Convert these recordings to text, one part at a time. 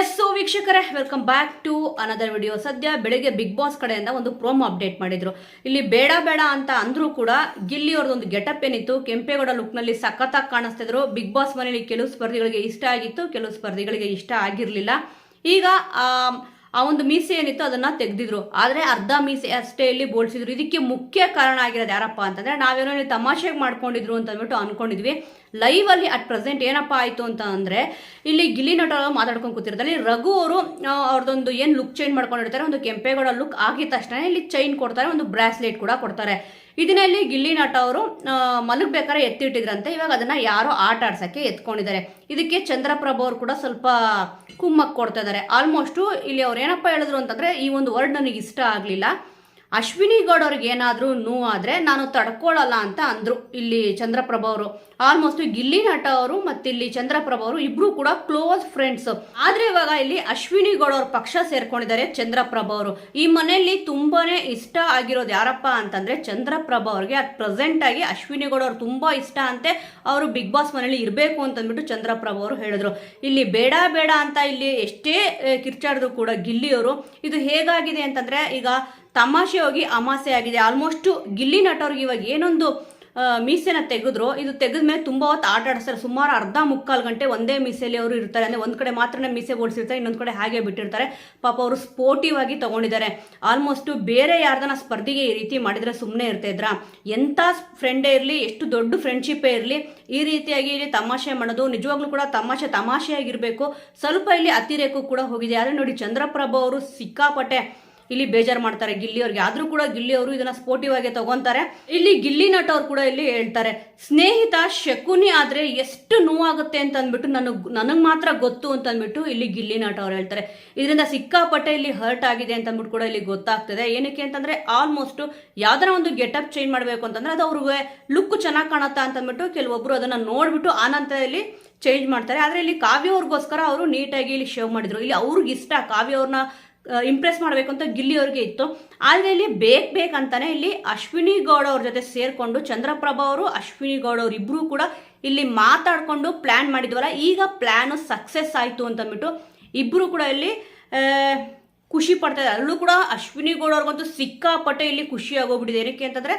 S so ವೀಕ್ಷಕರೇ welcome back to another video ಸದ್ಯ ಬೆಳಿಗ್ಗೆ ಬಿಗ್ ಬಾಸ್ ಕಡೆಯಿಂದ ಒಂದು ಪ್ರೋಮೋ ಅಪ್ಡೇಟ್ ಮಾಡಿದ್ರು. ಇಲ್ಲಿ ಬೇಡ ಬೇಡ ಅಂತ ಅಂದ್ರೂ ಕೂಡ ಗಿಲ್ಲಿ ಅವ್ರದ್ದೊಂದು ಗೆಟಪ್ ಏನಿತ್ತು, ಕೆಂಪೇಗೌಡ ಲುಕ್ನಲ್ಲಿ ಸಖತ್ತಾಗಿ ಕಾಣಿಸ್ತಿದ್ರು. ಬಿಗ್ ಬಾಸ್ ಮನೆಯಲ್ಲಿ ಕೆಲವು ಸ್ಪರ್ಧಿಗಳಿಗೆ ಇಷ್ಟ ಆಗಿತ್ತು, ಕೆಲವು ಸ್ಪರ್ಧಿಗಳಿಗೆ ಇಷ್ಟ ಆಗಿರಲಿಲ್ಲ. ಈಗ ಆ ಒಂದು ಮೀಸೆ ಏನಿತ್ತು ಅದನ್ನ ತೆಗೆದಿದ್ರು. ಆದ್ರೆ ಅರ್ಧ ಮೀಸೆ ಅಷ್ಟೇ ಇಲ್ಲಿ ಬೋಳ್ಸಿದ್ರು. ಇದಕ್ಕೆ ಮುಖ್ಯ ಕಾರಣ ಆಗಿರೋದು ಯಾರಪ್ಪ ಅಂತಂದ್ರೆ ನಾವೇನೋ ಇಲ್ಲಿ ತಮಾಷೆಗೆ ಮಾಡ್ಕೊಂಡಿದ್ರು ಅಂತ ಅಂದ್ಬಿಟ್ಟು ಅನ್ಕೊಂಡಿದ್ವಿ. ಲೈವ್ ಅಲ್ಲಿ ಅಟ್ ಪ್ರೆಸೆಂಟ್ ಏನಪ್ಪಾ ಆಯ್ತು ಅಂತ ಅಂದ್ರೆ ಇಲ್ಲಿ ಗಿಲ್ಲಿ ನಟ ಮಾತಾಡ್ಕೊಂಡು ಕೂತಿರ್ತಾರೆ ರಘು ಅವರು ಅವ್ರದ್ದೊಂದು ಏನ್ ಲುಕ್ ಚೇಂಜ್ ಮಾಡ್ಕೊಂಡಿರ್ತಾರೆ, ಒಂದು ಕೆಂಪೇಗೌಡ ಲುಕ್ ಆಗಿದ ತಕ್ಷಣ ಇಲ್ಲಿ ಚೈನ್ ಕೊಡ್ತಾರೆ, ಒಂದು ಬ್ರಾಸ್ಲೆಟ್ ಕೂಡ ಕೊಡ್ತಾರೆ. ಇದನ್ನ ಇಲ್ಲಿ ಗಿಲ್ಲಿ ನಟ ಅವರು ಮಲಗಬೇಕಾರೆ ಎತ್ತಿಟ್ಟಿದ್ರಂತೆ. ಇವಾಗ ಅದನ್ನ ಯಾರೋ ಆಟ ಆಡ್ಸಕ್ಕೆ ಎತ್ಕೊಂಡಿದ್ದಾರೆ. ಇದಕ್ಕೆ ಚಂದ್ರಪ್ರಭ ಅವರು ಕೂಡ ಸ್ವಲ್ಪ ಕುಮ್ಮಕ್ಕೆ ಕೊಡ್ತಾ ಇದ್ದಾರೆ. ಆಲ್ಮೋಸ್ಟ್ ಇಲ್ಲಿ ಅವ್ರು ಏನಪ್ಪ ಹೇಳಿದ್ರು ಅಂತಂದ್ರೆ ಈ ಒಂದು ವರ್ಡ್ ನನಗೆ ಇಷ್ಟ ಆಗಲಿಲ್ಲ. ಅಶ್ವಿನಿ ಗೌಡ್ ಅವ್ರಿಗೆ ಏನಾದರೂ ನೋವಾದರೆ ನಾನು ತಡ್ಕೊಳ್ಳಲ್ಲ ಅಂತ ಅಂದ್ರು. ಇಲ್ಲಿ ಚಂದ್ರಪ್ರಭ ಅವರು. ಆಲ್ಮೋಸ್ಟ್ ಗಿಲ್ಲಿ ನಟ ಅವರು ಮತ್ತೆ ಇಲ್ಲಿ ಚಂದ್ರಪ್ರಭ ಅವರು ಇಬ್ರು ಕೂಡ ಕ್ಲೋಸ್ ಫ್ರೆಂಡ್ಸ್ ಆದ್ರೆ ಇವಾಗ ಇಲ್ಲಿ ಅಶ್ವಿನಿ ಗೌಡ್ ಅವ್ರ ಪಕ್ಷ ಸೇರ್ಕೊಂಡಿದ್ದಾರೆ ಚಂದ್ರಪ್ರಭ ಅವರು. ಈ ಮನೆಯಲ್ಲಿ ತುಂಬಾನೇ ಇಷ್ಟ ಆಗಿರೋದು ಯಾರಪ್ಪ ಅಂತಂದ್ರೆ ಚಂದ್ರಪ್ರಭ ಅವ್ರಿಗೆ. ಅಟ್ ಪ್ರೆಸೆಂಟ್ ಆಗಿ ಅಶ್ವಿನಿ ಗೌಡ್ ಅವ್ರು ತುಂಬಾ ಇಷ್ಟ ಅಂತೆ ಅವರು ಬಿಗ್ ಬಾಸ್ ಮನೆಯಲ್ಲಿ ಇರಬೇಕು ಅಂತಂದ್ಬಿಟ್ಟು ಚಂದ್ರಪ್ರಭ ಅವರು ಹೇಳಿದ್ರು. ಇಲ್ಲಿ ಬೇಡ ಬೇಡ ಅಂತ ಇಲ್ಲಿ ಎಷ್ಟೇ ಕಿರ್ಚಾಡಿದ್ರು ಕೂಡ ಗಿಲ್ಲಿಯವರು ಇದು ಹೇಗಾಗಿದೆ ಅಂತಂದ್ರೆ ಈಗ ತಮಾಷೆ ಹೋಗಿ ಅಮಾಸೆ ಆಗಿದೆ. ಆಲ್ಮೋಸ್ಟ್ ಗಿಲ್ಲಿ ನಟವ್ರಿಗೆ ಇವಾಗ ಏನೊಂದು ಮೀಸೆನ ತೆಗೆದ್ರು, ಇದು ತೆಗೆದ ಮೇಲೆ ತುಂಬ ಹೊತ್ತು ಆಟ ಆಡಿಸ್ತಾರೆ. ಸುಮಾರು ಅರ್ಧ ಮುಕ್ಕಾಲು ಗಂಟೆ ಒಂದೇ ಮೀಸೆಯಲ್ಲಿ ಅವರು ಇರ್ತಾರೆ. ಅಂದರೆ ಒಂದು ಕಡೆ ಮಾತ್ರ ಮೀಸೆ ಓಡಿಸಿರ್ತಾರೆ, ಇನ್ನೊಂದು ಕಡೆ ಹಾಗೆ ಬಿಟ್ಟಿರ್ತಾರೆ. ಪಾಪ ಅವರು ಸ್ಪೋರ್ಟಿವ್ ಆಗಿ ತಗೊಂಡಿದ್ದಾರೆ. ಆಲ್ಮೋಸ್ಟ್ ಬೇರೆ ಯಾರ್ದನ ಸ್ಪರ್ಧಿಗೆ ಈ ರೀತಿ ಮಾಡಿದ್ರೆ ಸುಮ್ಮನೆ ಇರ್ತಿದ್ರ ಎಂಥ ಫ್ರೆಂಡೇ ಇರಲಿ, ಎಷ್ಟು ದೊಡ್ಡ ಫ್ರೆಂಡ್ಶಿಪ್ಪೇ ಇರಲಿ, ಈ ರೀತಿಯಾಗಿ ಇಲ್ಲಿ ತಮಾಷೆ ಮಾಡೋದು. ನಿಜವಾಗ್ಲೂ ಕೂಡ ತಮಾಷೆ ತಮಾಷೆಯಾಗಿರಬೇಕು. ಸ್ವಲ್ಪ ಇಲ್ಲಿ ಅತಿರೇಕು ಕೂಡ ಹೋಗಿದೆ. ಆದರೆ ನೋಡಿ, ಚಂದ್ರಪ್ರಭ ಅವರು ಸಿಕ್ಕಾಪಟ್ಟೆ ಇಲ್ಲಿ ಬೇಜಾರು ಮಾಡ್ತಾರೆ ಗಿಲ್ಲಿ ಅವ್ರಿಗೆ ಆದ್ರೂ ಕೂಡ ಗಿಲ್ಲಿ ಅವರು ಇದನ್ನ ಸ್ಪೋರ್ಟಿವ್ ಆಗಿ ತಗೊಂತಾರೆ. ಇಲ್ಲಿ ಗಿಲ್ಲಿ ನಟ ಅವ್ರು ಕೂಡ ಇಲ್ಲಿ ಹೇಳ್ತಾರೆ, ಸ್ನೇಹಿತ ಶಕುನಿ ಆದ್ರೆ ಎಷ್ಟು ನೋವಾಗುತ್ತೆ ಅಂತ ಅಂದ್ಬಿಟ್ಟು ನನಗೆ, ನನಗ್ ಮಾತ್ರ ಗೊತ್ತು ಅಂತ ಅಂದ್ಬಿಟ್ಟು ಇಲ್ಲಿ ಗಿಲ್ಲಿ ನಟ ಅವ್ರು ಹೇಳ್ತಾರೆ. ಇದರಿಂದ ಸಿಕ್ಕಾಪಟ್ಟೆ ಇಲ್ಲಿ ಹರ್ಟ್ ಆಗಿದೆ ಅಂತ ಅಂದ್ಬಿಟ್ಟು ಕೂಡ ಇಲ್ಲಿ ಗೊತ್ತಾಗ್ತದೆ. ಏನಕ್ಕೆ ಅಂತಂದ್ರೆ ಆಲ್ಮೋಸ್ಟ್ ಯಾವ್ದಾರ ಒಂದು ಗೆಟಪ್ ಚೇಂಜ್ ಮಾಡಬೇಕು ಅಂತಂದ್ರೆ ಅದು ಅವ್ರಿಗೆ ಲುಕ್ ಚೆನ್ನಾಗಿ ಕಾಣುತ್ತಾ ಅಂತ ಅಂದ್ಬಿಟ್ಟು ಕೆಲವೊಬ್ರು ಅದನ್ನ ನೋಡ್ಬಿಟ್ಟು ಆನಂತರ ಇಲ್ಲಿ ಚೇಂಜ್ ಮಾಡ್ತಾರೆ. ಆದ್ರೆ ಇಲ್ಲಿ ಕಾವ್ಯ ಅವ್ರಿಗೋಸ್ಕರ ಅವರು ನೀಟಾಗಿ ಇಲ್ಲಿ ಶೇವ್ ಮಾಡಿದ್ರು. ಇಲ್ಲಿ ಅವ್ರಿಗೆ ಇಷ್ಟ, ಕಾವ್ಯ ಅವ್ರನ್ನ ಇಂಪ್ರೆಸ್ ಮಾಡಬೇಕು ಅಂತ ಗಿಲ್ಲಿ ಅವ್ರಿಗೆ ಇತ್ತು. ಆದರೆ ಇಲ್ಲಿ ಬೇಕ್ ಬೇಕಂತಾನೆ ಇಲ್ಲಿ ಅಶ್ವಿನಿ ಗೌಡ ಅವ್ರ ಜೊತೆ ಸೇರಿಕೊಂಡು ಚಂದ್ರಪ್ರಭಾ ಅವರು, ಅಶ್ವಿನಿ ಗೌಡ ಅವ್ರು ಇಬ್ರು ಕೂಡ ಇಲ್ಲಿ ಮಾತಾಡ್ಕೊಂಡು ಪ್ಲ್ಯಾನ್ ಮಾಡಿದ್ವಲ್ಲ. ಈಗ ಪ್ಲ್ಯಾನು ಸಕ್ಸಸ್ ಆಯ್ತು ಅಂತಂದ್ಬಿಟ್ಟು ಇಬ್ಬರು ಕೂಡ ಇಲ್ಲಿ ಖುಷಿ ಪಡ್ತಾ ಇದ್ದಾರೆ. ಅಲ್ಲೂ ಕೂಡ ಅಶ್ವಿನಿ ಗೌಡ ಅವ್ರಿಗಂತೂ ಸಿಕ್ಕಾಪಟ್ಟೆ ಇಲ್ಲಿ ಖುಷಿ ಆಗೋಗ್ಬಿಟ್ಟಿದೆ. ಏನಕ್ಕೆ ಅಂತಂದ್ರೆ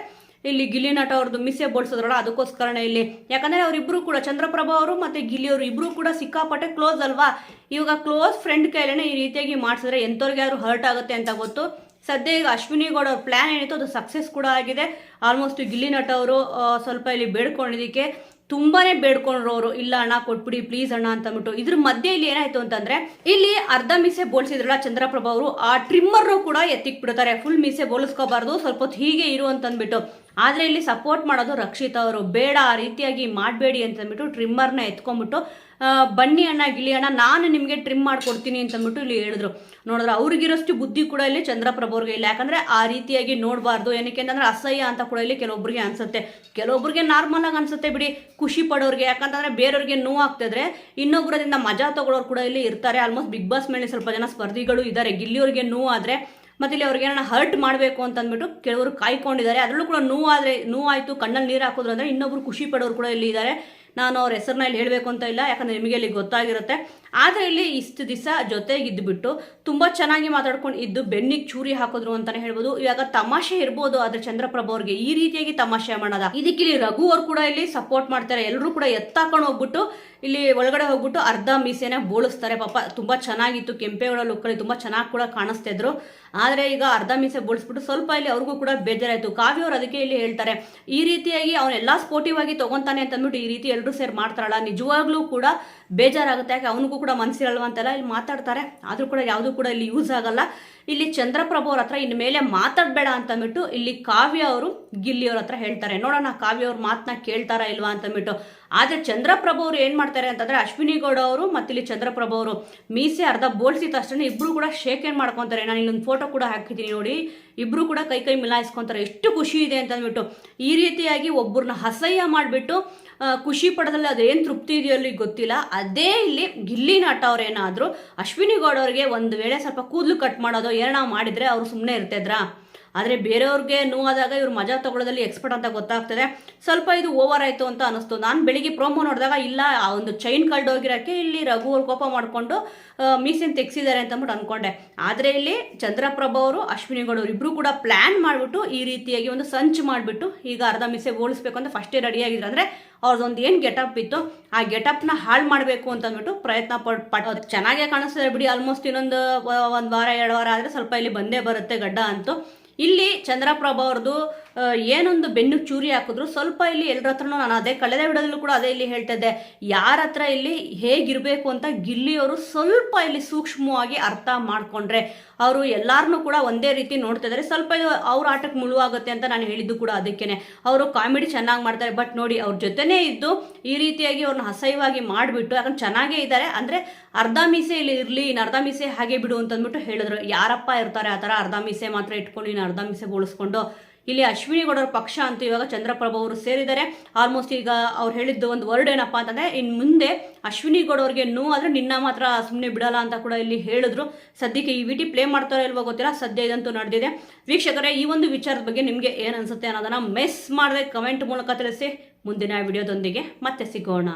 ಇಲ್ಲಿ ಗಿಲ್ಲಿನಟ ಅವ್ರದ್ದು ಮಿಸೆ ಬೋಳ್ಸೋದ್ರಲ್ಲ, ಅದಕ್ಕೋಸ್ಕರನೇ ಇಲ್ಲಿ. ಯಾಕಂದ್ರೆ ಅವರಿಬ್ಬರು ಕೂಡ, ಚಂದ್ರಪ್ರಭಾ ಅವರು ಮತ್ತೆ ಗಿಲ್ಲಿ ಅವರು ಇಬ್ಬರು ಕೂಡ ಸಿಕ್ಕಾಪಟ್ಟೆ ಕ್ಲೋಸ್ ಅಲ್ವಾ? ಇವಾಗ ಕ್ಲೋಸ್ ಫ್ರೆಂಡ್ ಕೈಲೇನೆ ಈ ರೀತಿಯಾಗಿ ಮಾಡಿಸಿದ್ರೆ ಎಂಥವ್ರಿಗೆ ಯಾರು ಹರ್ಟ್ ಆಗುತ್ತೆ ಅಂತ ಗೊತ್ತು. ಸದ್ಯ ಈಗ ಅಶ್ವಿನಿ ಗೌಡ ಅವ್ರ ಪ್ಲಾನ್ ಏನಿತ್ತು ಅದು ಸಕ್ಸಸ್ ಕೂಡ ಆಗಿದೆ. ಆಲ್ಮೋಸ್ಟ್ ಗಿಲ್ಲಿ ನಟ ಅವರು ಸ್ವಲ್ಪ ಇಲ್ಲಿ ಬೇಡ್ಕೊಂಡಿದ್ದಕ್ಕೆ. ತುಂಬಾನೇ ಬೇಡ್ಕೊಂಡ್ರು ಅವರು ಇಲ್ಲ ಅಣ್ಣ, ಕೊಟ್ಬಿಡಿ ಪ್ಲೀಸ್ ಅಣ್ಣ, ಅಂತ ಅಂದ್ಬಿಟ್ಟು. ಇದ್ರ ಮಧ್ಯೆ ಇಲ್ಲಿ ಏನಾಯ್ತು ಅಂತಂದ್ರೆ, ಇಲ್ಲಿ ಅರ್ಧ ಮೀಸೆ ಬೋಲ್ಸಿದ್ರಲ್ಲ ಚಂದ್ರಪ್ರಭಾ ಅವರು, ಆ ಟ್ರಿಮ್ಮರ್ ಕೂಡ ಎತ್ತಿಕ್ ಬಿಡ್ತಾರೆ ಫುಲ್ ಮೀಸೆ ಬೋಳಿಸ್ಕೋಬಾರ್ದು ಸ್ವಲ್ಪ ಹೀಗೆ ಇರು ಅಂತ ಅಂದ್ಬಿಟ್ಟು. ಆದ್ರೆ ಇಲ್ಲಿ ಸಪೋರ್ಟ್ ಮಾಡೋದು ರಕ್ಷಿತಾ ಅವರು. ಬೇಡ, ಆ ರೀತಿಯಾಗಿ ಮಾಡಬೇಡಿ ಅಂತ ಅಂದ್ಬಿಟ್ಟು ಟ್ರಿಮ್ಮರ್ನ ಎತ್ಕೊಂಡ್ಬಿಟ್ಟು ಬನ್ನಿ ಅಣ್ಣ, ಗಿಳಿ ಅಣ್ಣ, ನಾನು ನಿಮಗೆ ಟ್ರಿಮ್ ಮಾಡ್ಕೊಡ್ತೀನಿ ಅಂತಂದ್ಬಿಟ್ಟು ಇಲ್ಲಿ ಹೇಳಿದ್ರು. ನೋಡಿದ್ರೆ ಅವ್ರಿಗಿರೋಷ್ಟು ಬುದ್ಧಿ ಕೂಡ ಇಲ್ಲಿ ಚಂದ್ರಪ್ರಭು ಅವ್ರಿಗೆ ಇಲ್ಲ. ಯಾಕಂದರೆ ಆ ರೀತಿಯಾಗಿ ನೋಡಬಾರ್ದು. ಏನಕ್ಕೆ ಅಂತಂದರೆ ಅಸಹ್ಯ ಅಂತ ಕೂಡ ಇಲ್ಲಿ ಕೆಲವೊಬ್ಬರಿಗೆ ಅನ್ಸುತ್ತೆ. ಕೆಲವೊಬ್ಬರಿಗೆ ನಾರ್ಮಲ್ ಆಗಿ ಅನ್ಸುತ್ತೆ ಬಿಡಿ. ಖುಷಿ ಪಡೋರಿಗೆ, ಯಾಕಂತಂದರೆ ಬೇರೆಯವ್ರಿಗೆ ನೋವು ಆಗ್ತಿದ್ರೆ ಇನ್ನೊಬ್ಬರದಿಂದ ಮಜಾ ತಗೊಳ್ಳೋರು ಕೂಡ ಇಲ್ಲಿ ಇರ್ತಾರೆ. ಆಲ್ಮೋಸ್ಟ್ ಬಿಗ್ ಬಾಸ್ ಮೇಲೆ ಸ್ವಲ್ಪ ಜನ ಸ್ಪರ್ಧಿಗಳು ಇದ್ದಾರೆ. ಗಿಲ್ಲಿಯವ್ರಿಗೆ ನೋವು ಆದ್ರೆ, ಮತ್ತೆ ಇಲ್ಲಿ ಅವ್ರಿಗೆ ಏನಾರ ಹರ್ಟ್ ಮಾಡಬೇಕು ಅಂತ ಅಂದ್ಬಿಟ್ಟು ಕೆಲವರು ಕಾಯ್ಕೊಂಡಿದ್ದಾರೆ. ಅದರಲ್ಲೂ ಕೂಡ ನೋವಾದರೆ, ನೋವಾಯಿತು, ಕಣ್ಣಲ್ಲಿ ನೀರು ಹಾಕೋದ್ರು ಅಂದ್ರೆ ಇನ್ನೊಬ್ರು ಖುಷಿ ಪಡೋರು ಕೂಡ ಇಲ್ಲಿ ಇದ್ದಾರೆ. ನಾನು ಅವ್ರ ಹೆಸರನ್ನ ಇಲ್ಲಿ ಹೇಳಬೇಕು ಅಂತ ಇಲ್ಲ ಯಾಕಂದ್ರೆ ನಿಮಗೆ ಇಲ್ಲಿ ಗೊತ್ತಾಗಿರುತ್ತೆ. ಆದರೆ ಇಲ್ಲಿ ಇಷ್ಟು ದಿವಸ ಜೊತೆಗಿದ್ದುಬಿಟ್ಟು ತುಂಬ ಚೆನ್ನಾಗಿ ಮಾತಾಡ್ಕೊಂಡು ಇದ್ದು ಬೆನ್ನಿಗೆ ಚೂರಿ ಹಾಕಿದ್ರು ಅಂತಾನೆ ಹೇಳ್ಬೋದು. ಇವಾಗ ತಮಾಷೆ ಇರ್ಬೋದು, ಆದ್ರೆ ಚಂದ್ರಪ್ರಭ ಅವ್ರಿಗೆ ಈ ರೀತಿಯಾಗಿ ತಮಾಷೆ ಮಾಡೋದ? ಇದಕ್ಕೆ ಇಲ್ಲಿ ರಘು ಅವ್ರು ಕೂಡ ಇಲ್ಲಿ ಸಪೋರ್ಟ್ ಮಾಡ್ತಾರೆ. ಎಲ್ಲರೂ ಕೂಡ ಎತ್ತಾಕೊಂಡು ಹೋಗ್ಬಿಟ್ಟು ಇಲ್ಲಿ ಒಳಗಡೆ ಹೋಗ್ಬಿಟ್ಟು ಅರ್ಧ ಮೀಸೆನ ಬೋಳಿಸ್ತಾರೆ. ಪಾಪ ತುಂಬಾ ಚೆನ್ನಾಗಿತ್ತು. ಕೆಂಪೇಗೌಡ ಲುಕ್ಕಲ್ಲಿ ತುಂಬಾ ಚೆನ್ನಾಗಿ ಕೂಡ ಕಾಣಿಸ್ತಾ ಆದರೆ ಆದ್ರೆ ಈಗ ಅರ್ಧ ಮೀಸೆ ಬೋಳಿಸ್ಬಿಟ್ಟು ಸ್ವಲ್ಪ ಇಲ್ಲಿ ಅವ್ರಿಗೂ ಕೂಡ ಬೇಜಾರಾಯಿತು. ಕಾವ್ಯ ಅವ್ರು ಅದಕ್ಕೆ ಇಲ್ಲಿ ಹೇಳ್ತಾರೆ, ಈ ರೀತಿಯಾಗಿ ಅವನೆಲ್ಲ ಸ್ಪೋರ್ಟಿವ್ ಆಗಿ ತಗೊಂತಾನೆ ಅಂತಂದ್ಬಿಟ್ಟು ಈ ರೀತಿ ಎಲ್ಲರೂ ಸೇರ್ ಮಾಡ್ತಾರಲ್ಲ, ನಿಜವಾಗ್ಲೂ ಕೂಡ ಬೇಜಾರಾಗುತ್ತೆ. ಯಾಕೆ, ಅವನಿಗೂ ಕೂಡ ಮನಸ್ಸಿರಲ್ವ ಅಂತೆಲ್ಲ, ಇಲ್ಲಿ ಮಾತಾಡ್ತಾರೆ. ಆದರೂ ಕೂಡ ಯಾವುದು ಕೂಡ ಇಲ್ಲಿ ಯೂಸ್ ಆಗಲ್ಲ. ಇಲ್ಲಿ ಚಂದ್ರಪ್ರಭು ಅವ್ರ ಹತ್ರ ಇನ್ನು ಮೇಲೆ ಮಾತಾಡಬೇಡ ಅಂತ ಅಂದ್ಬಿಟ್ಟು ಇಲ್ಲಿ ಕಾವ್ಯ ಅವರು, ಗಿಲ್ಲಿ ಅವ್ರ ಹತ್ರ ಹೇಳ್ತಾರೆ. ನೋಡೋಣ ಕಾವ್ಯ ಅವ್ರ ಮಾತನ್ನ ಕೇಳ್ತಾರಾ ಇಲ್ವಾ ಅಂತ ಅಂದ್ಬಿಟ್ಟು. ಆದ್ರೆ ಚಂದ್ರಪ್ರಭು ಅವರು ಏನು ಮಾಡ್ತಾರೆ ಅಂತಂದ್ರೆ ಅಶ್ವಿನಿ ಗೌಡ ಅವರು ಮತ್ತೆ ಇಲ್ಲಿ ಚಂದ್ರಪ್ರಭು ಅವರು ಮೀಸೆ ಅರ್ಧ ಬೋಳ್ಸಿದ ತಕ್ಷಣ ಇಬ್ರು ಕೂಡ ಶೇಕ್ ಏನ್ ಮಾಡ್ಕೊಂತಾರೆ? ನಾನು ಇಲ್ಲೊಂದು ಫೋಟೋ ಕೂಡ ಹಾಕಿದ್ದೀನಿ ನೋಡಿ. ಇಬ್ರು ಕೂಡ ಕೈ ಕೈ ಮಿಲಾಯಿಸ್ಕೊಂತಾರೆ. ಎಷ್ಟು ಖುಷಿ ಇದೆ ಅಂತ ಅಂದ್ಬಿಟ್ಟು ಈ ರೀತಿಯಾಗಿ ಒಬ್ಬರನ್ನ ಹಸಯ್ಯ ಮಾಡಿಬಿಟ್ಟು ಖುಷಿ ಪಡೋದ್ರಲ್ಲಿ ಅದೇನು ತೃಪ್ತಿ ಇದೆಯೋ ಅಲ್ಲಿ ಗೊತ್ತಿಲ್ಲ. ಅದೇ ಇಲ್ಲಿ ಗಿಲ್ಲಿ ನಟ ಅವ್ರೇನಾದ್ರು ಅಶ್ವಿನಿ ಗೌಡ ಅವ್ರಿಗೆ ಒಂದು ವೇಳೆ ಸ್ವಲ್ಪ ಕೂದಲು ಕಟ್ ಮಾಡೋದು ಏನೋ ಮಾಡಿದ್ರೆ ಅವರು ಸುಮ್ಮನೆ ಇರ್ತಿದ್ರಾ? ಆದರೆ ಬೇರೆಯವ್ರಿಗೆ ನೋವಾದಾಗ ಇವ್ರು ಮಜಾ ತಗೊಳ್ಳೋದಲ್ಲಿ ಎಕ್ಸ್ಪರ್ಟ್ ಅಂತ ಗೊತ್ತಾಗ್ತದೆ. ಸ್ವಲ್ಪ ಇದು ಓವರ್ ಆಯಿತು ಅಂತ ಅನಿಸ್ತು. ನಾನು ಬೆಳಿಗ್ಗೆ ಪ್ರೋಮೋ ನೋಡಿದಾಗ ಇಲ್ಲ, ಆ ಒಂದು ಚೈನ್ ಕಳ್ದೋಗಿರೋಕ್ಕೆ ಇಲ್ಲಿ ರಘು ಅವ್ರು ಕೋಪ ಮಾಡಿಕೊಂಡು ಮೀಸಿನ ತೆಗ್ಸಿದ್ದಾರೆ ಅಂತ ಅಂದ್ಕೊಂಡೆ ಆದರೆ ಇಲ್ಲಿ ಚಂದ್ರಪ್ರಭ ಅವರು, ಅಶ್ವಿನಿ ಗೌಡ ಇಬ್ಬರು ಕೂಡ ಪ್ಲ್ಯಾನ್ ಮಾಡಿಬಿಟ್ಟು ಈ ರೀತಿಯಾಗಿ ಒಂದು ಸಂಚು ಮಾಡಿಬಿಟ್ಟು ಈಗ ಅರ್ಧ ಮೀಸೆ ಓಡಿಸ್ಬೇಕು ಅಂತ ಫಸ್ಟೇ ರೆಡಿಯಾಗಿದ್ರು ಅಂದರೆ ಅವ್ರದ್ದೊಂದು ಏನು ಗೆಟಪ್ ಇತ್ತು, ಆ ಗೆಟಪ್ನ ಹಾಳು ಮಾಡಬೇಕು ಅಂತ ಅಂದ್ಬಿಟ್ಟು ಪ್ರಯತ್ನ ಪಡ್, ಪಟ್ ಚೆನ್ನಾಗೇ ಕಾಣಿಸ್ತದೆ ಬಿಡಿ. ಆಲ್ಮೋಸ್ಟ್ ಇನ್ನೊಂದು ಒಂದು ವಾರ, ಎರಡು ವಾರ ಆದರೆ ಸ್ವಲ್ಪ ಇಲ್ಲಿ ಬಂದೇ ಬರುತ್ತೆ ಗಡ್ಡ ಅಂತೂ. ಇಲ್ಲಿ ಚಂದ್ರಪ್ರಭ ಅವ್ರದ್ದು ಏನೊಂದು ಬೆನ್ನು ಚೂರಿ ಹಾಕಿದ್ರು ಸ್ವಲ್ಪ ಇಲ್ಲಿ ಎಲ್ಲರ ಹತ್ರನೂ ನಾನು ಅದೇ ಕಳೆದ ವಿಡೋದಲ್ಲೂ ಕೂಡ ಅದೇ ಇಲ್ಲಿ ಹೇಳ್ತಾ ಇದ್ದೆ. ಯಾರ ಹತ್ರ ಇಲ್ಲಿ ಹೇಗಿರಬೇಕು ಅಂತ ಗಿಲ್ಲಿಯವರು ಸ್ವಲ್ಪ ಇಲ್ಲಿ ಸೂಕ್ಷ್ಮವಾಗಿ ಅರ್ಥ ಮಾಡಿಕೊಂಡ್ರೆ ಅವರು ಎಲ್ಲರನ್ನೂ ಕೂಡ ಒಂದೇ ರೀತಿ ನೋಡ್ತಾ ಇದ್ದಾರೆ. ಸ್ವಲ್ಪ ಅವ್ರ ಆಟಕ್ಕೆ ಮುಳುವಾಗುತ್ತೆ ಅಂತ ನಾನು ಹೇಳಿದ್ದು ಕೂಡ ಅದಕ್ಕೇನೆ. ಅವರು ಕಾಮಿಡಿ ಚೆನ್ನಾಗಿ ಮಾಡ್ತಾರೆ, ಬಟ್ ನೋಡಿ ಅವ್ರ ಜೊತೆನೇ ಇದ್ದು ಈ ರೀತಿಯಾಗಿ ಅವ್ರನ್ನ ಅಸಹ್ಯವಾಗಿ ಮಾಡಿಬಿಟ್ಟು ಯಾಕಂದ್ರೆ ಚೆನ್ನಾಗೇ ಇದ್ದಾರೆ. ಅಂದರೆ ಅರ್ಧ ಮೀಸೆ ಇಲ್ಲಿ ಇರಲಿ, ಇನ್ನು ಅರ್ಧ ಮೀಸೆ ಹಾಗೆ ಬಿಡು ಅಂತಂದ್ಬಿಟ್ಟು ಹೇಳಿದ್ರು. ಯಾರಪ್ಪ ಇರ್ತಾರೆ ಆ ಥರ ಅರ್ಧ ಮೀಸೆ ಮಾತ್ರ ಇಟ್ಕೊಂಡು, ಇನ್ನು ಅರ್ಧ ಮೀಸೆ ಬೋಳಿಸ್ಕೊಂಡು ಇಲ್ಲಿ ಅಶ್ವಿನಿ ಗೌಡರ ಪಕ್ಷ ಅಂತೂ ಇವಾಗ ಚಂದ್ರಪ್ರಭು ಅವರು ಸೇರಿದ್ದಾರೆ. ಆಲ್ಮೋಸ್ಟ್ ಈಗ ಅವ್ರು ಹೇಳಿದ್ದು ಒಂದು ವರ್ಡ್ ಏನಪ್ಪ ಅಂತಂದ್ರೆ ಇನ್ನು ಮುಂದೆ ಅಶ್ವಿನಿ ಗೌಡವ್ರಿಗೆ ನೋ ಆದರೆ ನಿನ್ನ ಮಾತ್ರ ಸುಮ್ಮನೆ ಬಿಡಲ್ಲ ಅಂತ ಕೂಡ ಇಲ್ಲಿ ಹೇಳಿದ್ರು. ಸದ್ಯಕ್ಕೆ ಈ ವಿಟಿ ಪ್ಲೇ ಮಾಡ್ತಾರೋ ಇಲ್ವೋ ಗೊತ್ತಿಲ್ಲ, ಸದ್ಯ ಇದಂತೂ ನಡೆದಿದೆ. ವೀಕ್ಷಕರೇ, ಈ ಒಂದು ವಿಚಾರದ ಬಗ್ಗೆ ನಿಮಗೆ ಏನು ಅನ್ಸುತ್ತೆ ಅನ್ನೋದನ್ನ ಮೆಸ್ ಮಾಡದೆ ಕಮೆಂಟ್ ಮೂಲಕ ತಿಳಿಸಿ. ಮುಂದಿನ ವಿಡಿಯೋದೊಂದಿಗೆ ಮತ್ತೆ ಸಿಗೋಣ.